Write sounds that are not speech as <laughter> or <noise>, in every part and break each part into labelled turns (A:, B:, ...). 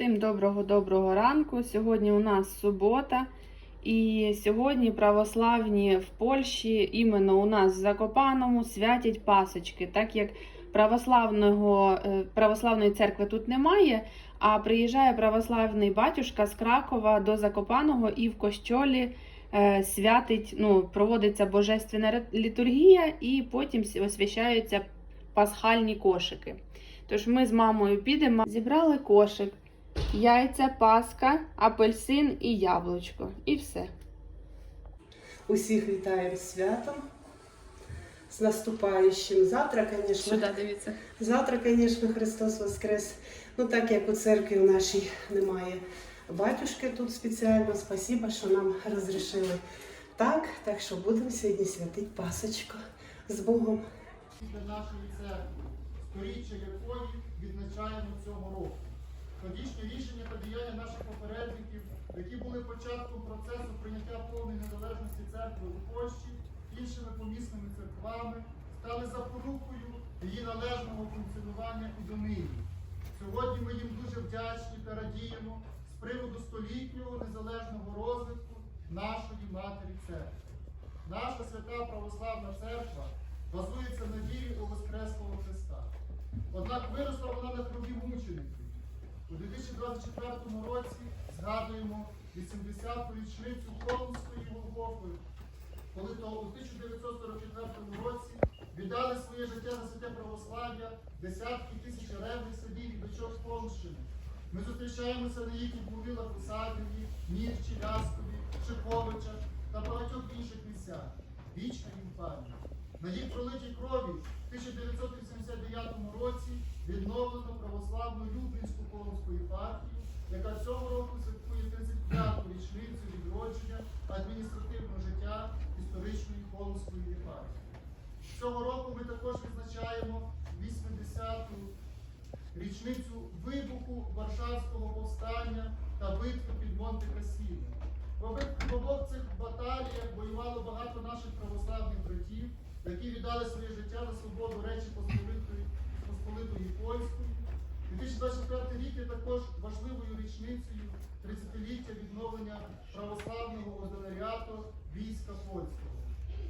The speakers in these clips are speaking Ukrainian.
A: Всім доброго-доброго ранку. Сьогодні у нас субота, і сьогодні православні в Польщі, іменно у нас в Закопаному, святять пасочки, так як православного, е, православної церкви тут немає, а приїжджає православний батюшка з Кракова до Закопаного і в костьолі е, святить, ну, проводиться божественна літургія, і потім освящаються пасхальні кошики. Тож ми з мамою підемо, зібрали кошик, яйця, паска, апельсин і яблучко. І все.
B: Усіх вітаємо з святом. З наступаючим. Завтра, звісно,
A: дивіться.
B: завтра, звісно, Христос Воскрес. Ну так як у церкві в нашій немає батюшки тут спеціально. Спасибо, що нам розрішили так. Так що будемо сьогодні святити Пасочку з Богом.
C: для нашої церкви, сторіччя якої відзначаємо цього року. Тодішнє рішення та діяння наших попередників, які були початком процесу прийняття повної незалежності церкви у Польщі, іншими помісними церквами, стали запорукою її належного функціонування і донині. Сьогодні ми їм дуже вдячні та радіємо з приводу столітнього незалежного розвитку нашої матері церкви. Наша свята православна церква базується на вірі у Воскреслого Христа. Однак виросла вона на крові мучеників. У 2024 році згадуємо 80-ту річницю Холмської Голгофи, коли то у 1944 році віддали своє життя за святе православ'я десятки тисяч ревних садів і дочок Холмщини. Ми зустрічаємося на їхніх могилах у Садові, Мірчі, Ляскові, Шиповичах та багатьох інших місцях. Вічна їм пам'ять. На їх пролитій крові в 1989 році відновлено православну Люблінську Коломську єпархію, яка цього року святкує 35-ту річницю відродження адміністративного життя історичної Холмської єпархії. Цього року ми також відзначаємо 80-ту річницю вибуху Варшавського повстання та битви під Монте Касіно. В обох- цих баталіях воювало багато наших православних братів, які віддали своє життя за свободу Речі Посполитої, Посполитої Польської. 2024 рік є також важливою річницею 30-ліття відновлення православного ординаріату війська польського.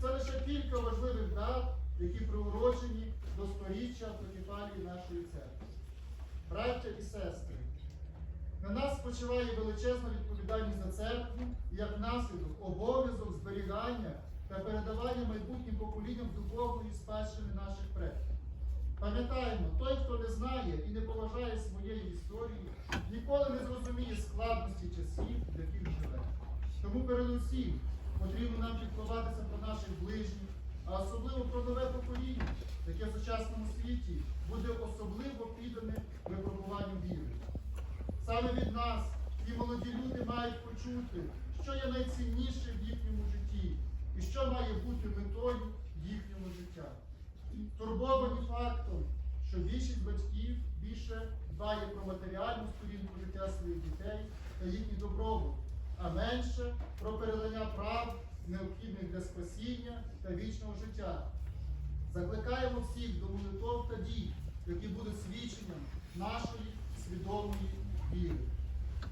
C: Це лише кілька важливих дат, які приурочені до сторіччя автокефалії нашої церкви. Браття і сестри, на нас спочиває величезна відповідальність за церкву і як наслідок обов'язок зберігання та передавання майбутнім поколінням духовної спадщини наших предків. Пам'ятаємо, той, хто не знає і не поважає своєї історії, ніколи не зрозуміє складності часів, в яких живе. Тому передусім потрібно нам піклуватися про наших ближніх, а особливо про нове покоління, яке в сучасному світі буде особливо піддане випробуванню віри. Саме від нас ті молоді люди мають почути, що є найцінніше в їхньому житті і що має бути метою їхнього життя. Турбовані фактом, що більшість батьків більше дбає про матеріальну сторінку життя своїх дітей та їхній добробут, а менше про передання прав, необхідних для спасіння та вічного життя. Закликаємо всіх до молитов та дій, які будуть свідченням нашої свідомої віри.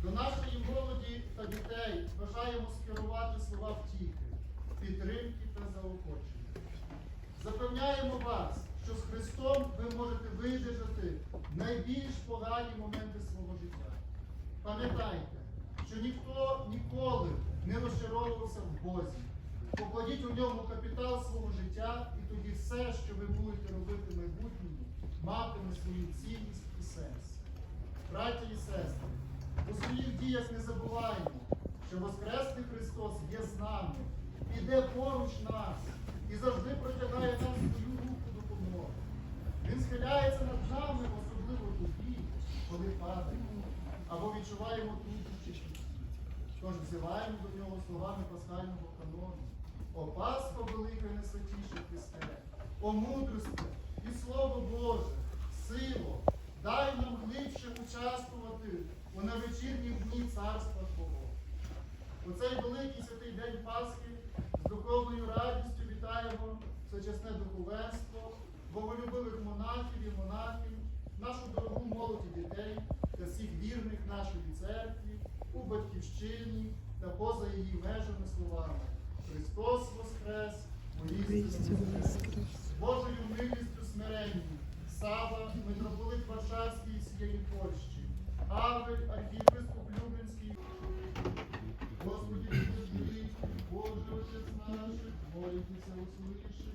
C: До нашої молоді та дітей бажаємо скерувати слова втіхи, підтримки та заохочення. Запевняємо вас, що з Христом ви можете видержати найбільш погані моменти свого життя. Пам'ятайте, що ніхто ніколи не розчаровувався в Бозі. Покладіть у ньому капітал свого життя, і тоді все, що ви будете робити в майбутньому, матиме свою цінність і сенс. Браті і сестри, у своїх діях не забуваємо, що Воскресний Христос є з нами, іде поруч нас і завжди протягає нам свою руку допомоги. Він схиляється над нами, особливо тоді, коли падаємо, або відчуваємо труднощі. Тож взиваємо до нього словами пасхального канону. О Пасхо велике найсвятіше Христе, о мудрості і Слово Боже, сило, дай нам глибше участвувати у навечірніх дні царства Твого. У цей великий святий день Пасхи з духовною радістю вітаємо всечасне духовенство, боголюбивих монахів і монахів, нашу дорогу молодь і дітей та всіх вірних наших батьківщині та поза її межами словами. Христос Воскрес, Воскрес. Божою милістю смиренні, Сава, митрополит Варшавський всієї Польщі, Авель, архієпископ Люблінський, Боже Отець наш, услышать услыши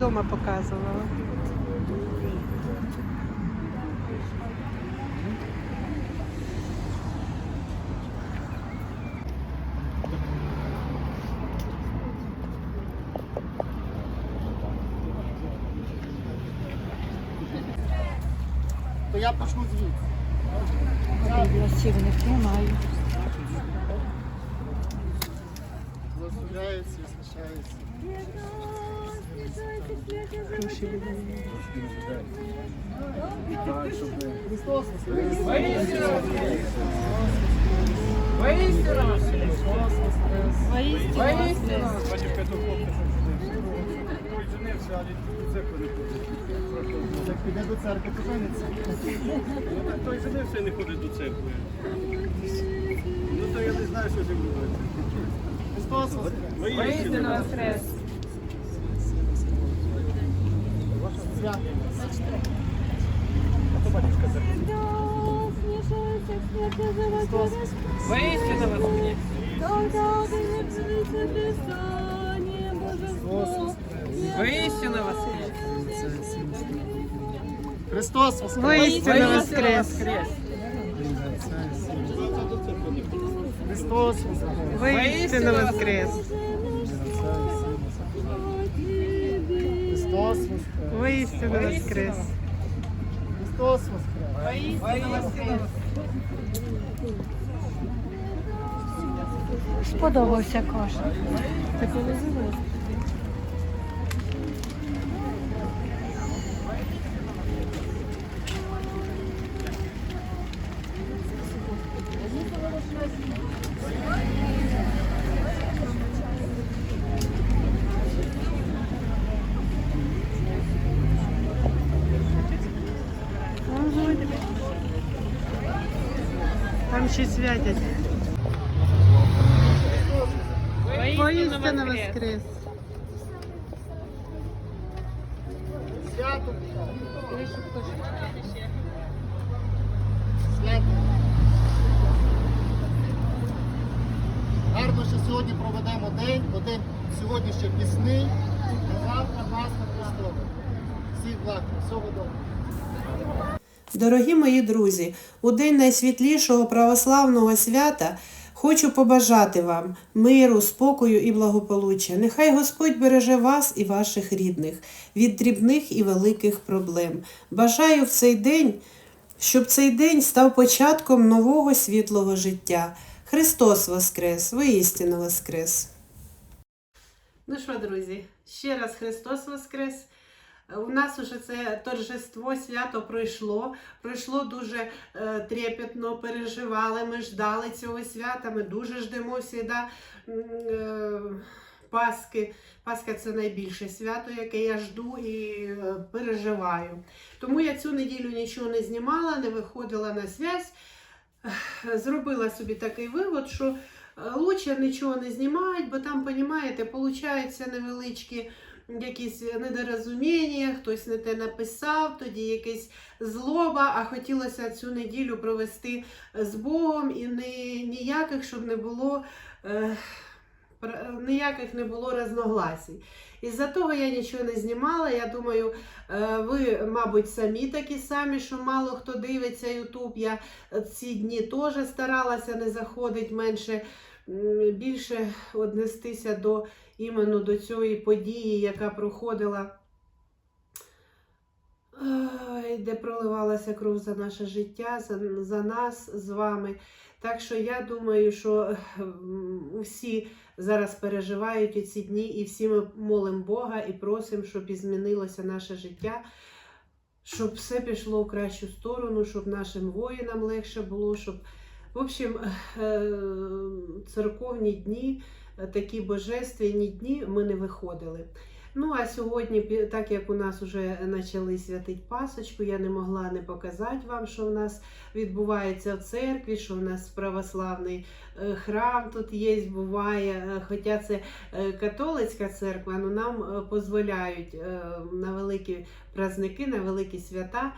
B: Дома показувала.
C: Я почну звідси.
D: Ластівник немає.
C: Благословляється, освящається. Христос! Як піде до церкви, то жениться.
E: Той женився і не ходить до церкви. Ну то я не знаю, що з ним робити.
C: Христос Воскрес!
E: Воістину
D: воскрес.
C: Свято!
D: Воістину воскрес. Воістину воскрес.
C: Христос Воскрес!
D: Воістину воскрес.
C: Христос Воскрес!
D: Воістину воскрес.
C: Христос Воскрес!
D: Воістину воскрес.
C: Христос Воскрес!
D: Воістину воскрес.
F: Сподобався кошик. Ти коли живеш?
B: Ще святять. Воістину воскрес.
C: Свято! Свято! Гарно, що сьогодні проведемо день, бо сьогодні ще пісний, завтра Пасха Христова. Всіх благ, всього доброго.
B: Дорогі мої друзі, у день найсвітлішого православного свята хочу побажати вам миру, спокою і благополуччя. Нехай Господь береже вас і ваших рідних від дрібних і великих проблем. Бажаю в цей день, щоб цей день став початком нового світлого життя. Христос Воскрес! Воістину Воскрес! Ну що, друзі, ще раз Христос Воскрес! У нас уже це торжество, свято пройшло. Пройшло дуже е, трепетно, переживали. Ми ждали цього свята. Ми дуже ждемо завжди е, Пасхи. Пасха це найбільше свято, яке я жду і е, переживаю. Тому я цю неділю нічого не знімала, не виходила на зв'язь. Зробила собі такий вивод, що е, лучше нічого не знімають, бо там, розумієте, получаються невеличкі якісь недорозуміння, хтось не те написав, тоді якась злоба, а хотілося цю неділю провести з Богом і не, ніяких, щоб не було. Е, ніяких не було розногласій. Із-за того я нічого не знімала. Я думаю, е, ви, мабуть, самі такі самі, що мало хто дивиться Ютуб. Я ці дні теж старалася не заходити менше, більше однестися до іменно до цієї події, яка проходила. Де проливалася кров за наше життя, за, за нас з вами. Так що я думаю, що м, усі зараз переживають у ці дні, і всі ми молимо Бога і просимо, щоб і змінилося наше життя, щоб все пішло в кращу сторону, щоб нашим воїнам легше було, щоб, в общем, е, церковні дні, такі божественні дні ми не виходили. Ну, а сьогодні, так як у нас вже почали святити Пасочку, я не могла не показати вам, що в нас відбувається в церкві, що в нас православний е, храм тут є, буває. Е, Хоча це е, католицька церква, але нам е, дозволяють на великі праздники, на великі свята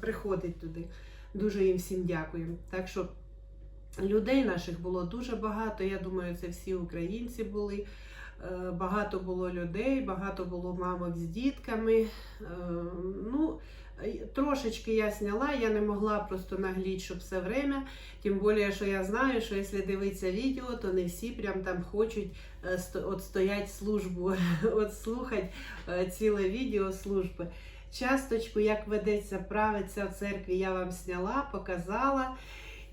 B: приходить туди. Дуже їм всім дякую. Так що людей наших було дуже багато. Я думаю, це всі українці були. Е, Багато було людей, багато було мамок з дітками. Е, Ну, трошечки я зняла, я не могла просто нагліть, щоб все время. Тим більше, що я знаю, що якщо дивитися відео, то не всі прям там хочуть е, сто- от стоять службу, <laughs> от слухати ціле відео служби. Часточку, як ведеться, правиться в церкві, я вам зняла, показала.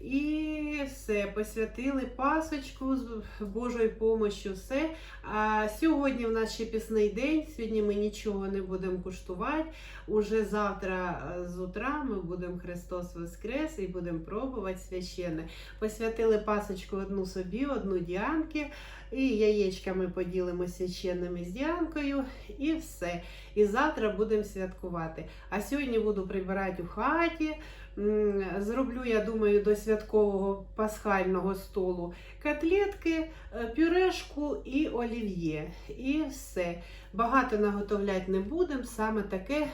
B: І все, посвятили пасочку з Божою помощю, все. А сьогодні в нас ще пісний день. Сьогодні ми нічого не будемо куштувати. Уже завтра е, з утра ми будемо Христос Воскрес і будемо пробувати священне. Посвятили пасочку одну собі, одну Діанки. І яєчка ми поділимо священними з Діанкою, і все. І завтра будемо святкувати. А сьогодні буду прибирати у хаті. Зроблю, я думаю, до святкового пасхального столу котлетки, е, пюрешку і олів'є. І все. Багато наготовляти не будемо, саме таке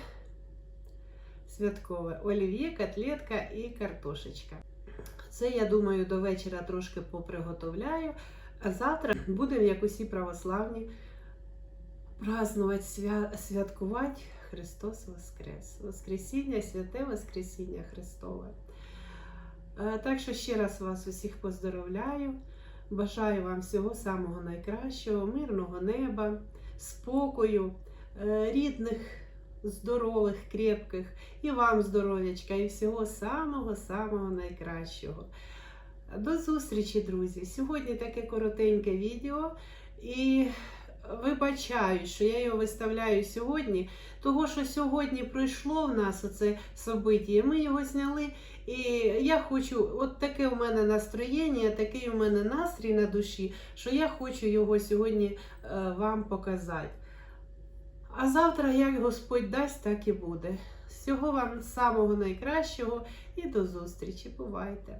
B: святкове. Олів'є, котлетка і картошечка. Це, я думаю, до вечора трошки поприготовляю. А завтра будемо, як усі православні, празднувати, свя... святкувати Христос Воскрес. Воскресіння, святе Воскресіння Христове. Е, Так що ще раз вас усіх поздоровляю. Бажаю вам всього самого найкращого, мирного неба, спокою, е, рідних, здорових, крепких, і вам здоров'ячка, і всього самого-самого найкращого. До зустрічі, друзі! Сьогодні таке коротеньке відео. І вибачаю, що я його виставляю сьогодні, того що сьогодні пройшло в нас оце собиття, ми його зняли. І я хочу, от таке у мене настроєння, такий у мене настрій на душі, що я хочу його сьогодні е, вам показати. А завтра, як Господь дасть, так і буде. Всього вам самого найкращого і до зустрічі. Бувайте!